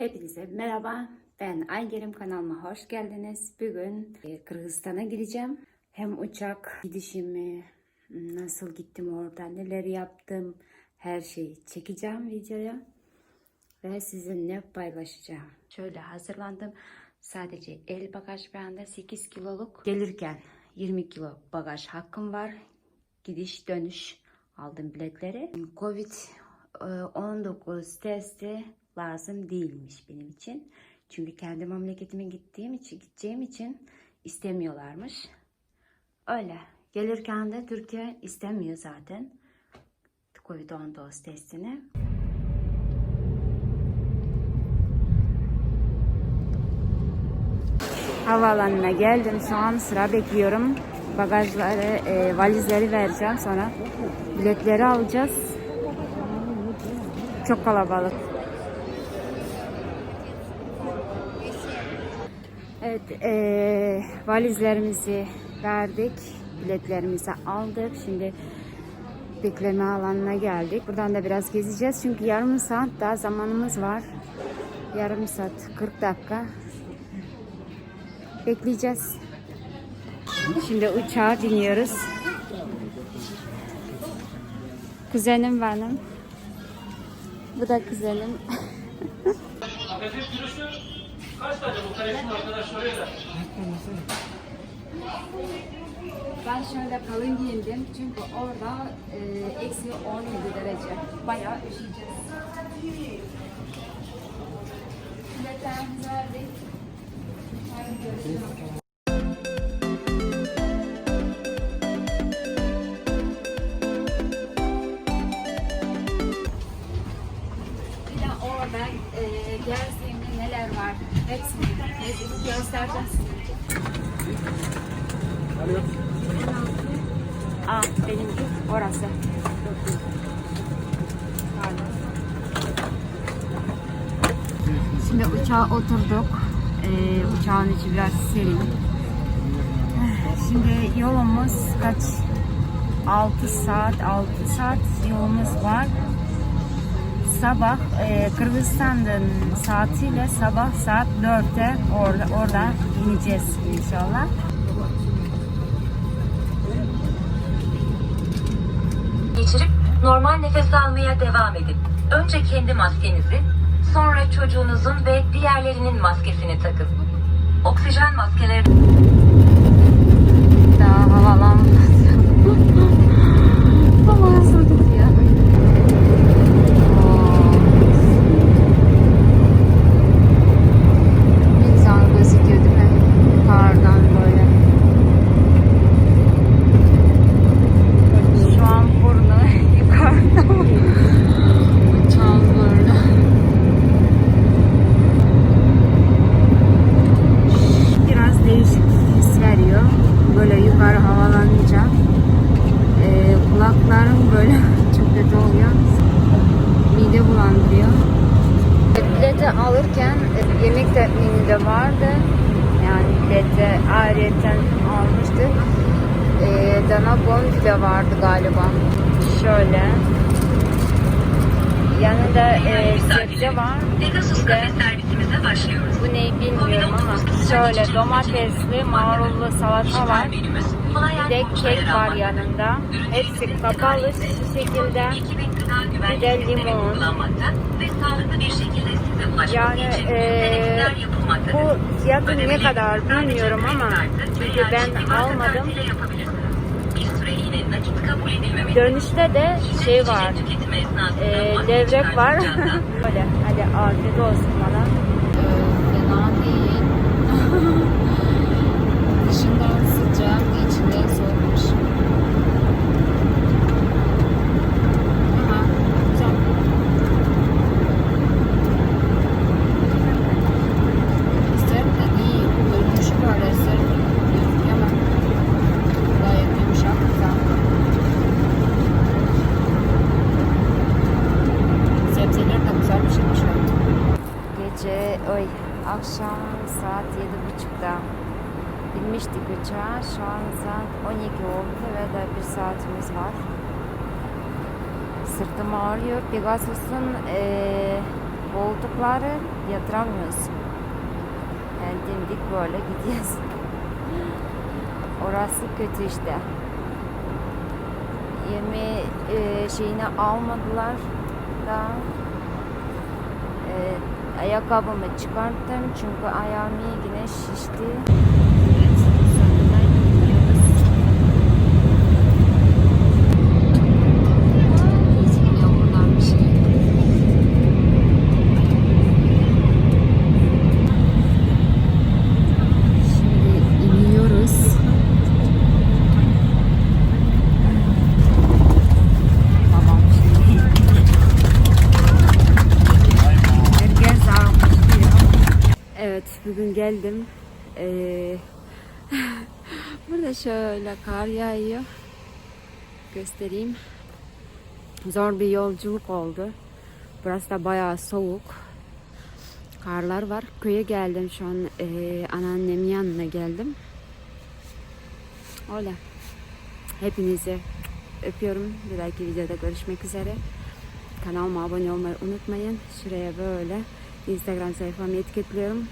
Hepinize merhaba. Ben Aygerim kanalıma hoş geldiniz. Bugün e, Kırgızistan'a gideceğim. Hem uçak gidişimi, nasıl gittim orada, neler yaptım, her şeyi çekeceğim videoya ve sizinle paylaşacağım. Şöyle hazırlandım. Sadece el bagaj bende 8 kiloluk. Gelirken 20 kilo bagaj hakkım var. Gidiş dönüş aldım biletleri. Covid e, 19 testi lazım değilmiş benim için. Çünkü kendi memleketime gittiğim için, gideceğim için istemiyorlarmış. Öyle. Gelirken de Türkiye istemiyor zaten. Covid-19 testini. Havaalanına geldim. Şu an sıra bekliyorum. Bagajları, e, valizleri vereceğim. Sonra biletleri alacağız. Çok kalabalık. Evet, e, valizlerimizi verdik. Biletlerimizi aldık. Şimdi bekleme alanına geldik. Buradan da biraz gezeceğiz. Çünkü yarım saat daha zamanımız var. Yarım saat 40 dakika bekleyeceğiz. Şimdi uçağa biniyoruz. Kuzenim benim. Bu da kuzenim. Kaç tane bu kardeşim arkadaş. Ben şöyle kalın giyindim çünkü orada e, eksi 17 derece. Bayağı üşüyeceğiz. Biletlerimizi verdik. Yarın görüşürüz. Bir de orada e, gezdiğimde neler var hepsini göstereceğim size. Aa, benimki orası. Şimdi uçağa oturduk. Ee, uçağın içi biraz serin. Şimdi yolumuz kaç? 6 saat, 6 saat yolumuz var. Sabah e, Kırgızistan'ın saatiyle sabah saat 4'te orada orada ineceğiz inşallah. geçirip normal nefes almaya devam edin. Önce kendi maskenizi, sonra çocuğunuzun ve diğerlerinin maskesini takın. Oksijen maskeleri Daha havalanmadı. Hava nasıl gidiyor? Ne güzel gözüküyor değil mi? Kardan böyle. Şu an burnu yukarıda. Uçağın burnu. Biraz değişik his veriyor. Böyle yukarı havalanınca. Ee, kulaklarım böyle çok kötü oluyor. Mide bulandırıyor. Bileti alırken e, yemek temini de vardı. Bileti ayrıyeten almıştık. Ee, dana bondi de vardı galiba. Şöyle. Yanında e, sebze var. Bir de kafe servisimize başlıyoruz. bu neyi bilmiyorum ama şöyle domatesli, marullu salata var. Bir de kek var yanında. Hepsi kapalı şu de limon. Ve sağlıklı bir şekilde size ulaşmak Yani için yapılmaktadır. bu fiyatı ne kadar bilmiyorum ama çünkü ben almadım. Dönüşte de şey var. Ee, maske levrek var. Böyle hadi afiyet olsun bana. Fena değil. Gece, oy, akşam saat yedi buçukta binmiştik uçağa. Şu an saat 12 oldu ve de bir saatimiz var. Sırtım ağrıyor. Pegasus'un eee koltukları yatıramıyorsun. Yani dimdik böyle gidiyoruz. Orası kötü işte. Yeme e, şeyini almadılar da e, ayakkabımı çıkarttım çünkü ayağım yine şişti. Evet, sonunda gidiyoruz. Geçmiyor buradan bir şey. Şimdi iniyoruz. Babam şimdi. Herkes alkışlıyor. Evet bugün geldim. Ee, burada şöyle kar yağıyor. Göstereyim. Zor bir yolculuk oldu. Burası da bayağı soğuk. Karlar var. Köye geldim şu an. Ee, anneannemin yanına geldim. Öyle. Hepinizi öpüyorum. Bir dahaki videoda görüşmek üzere. Kanalıma abone olmayı unutmayın. Şuraya böyle Instagram sayfamı etiketliyorum.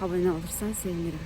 Abone olursan sevinirim.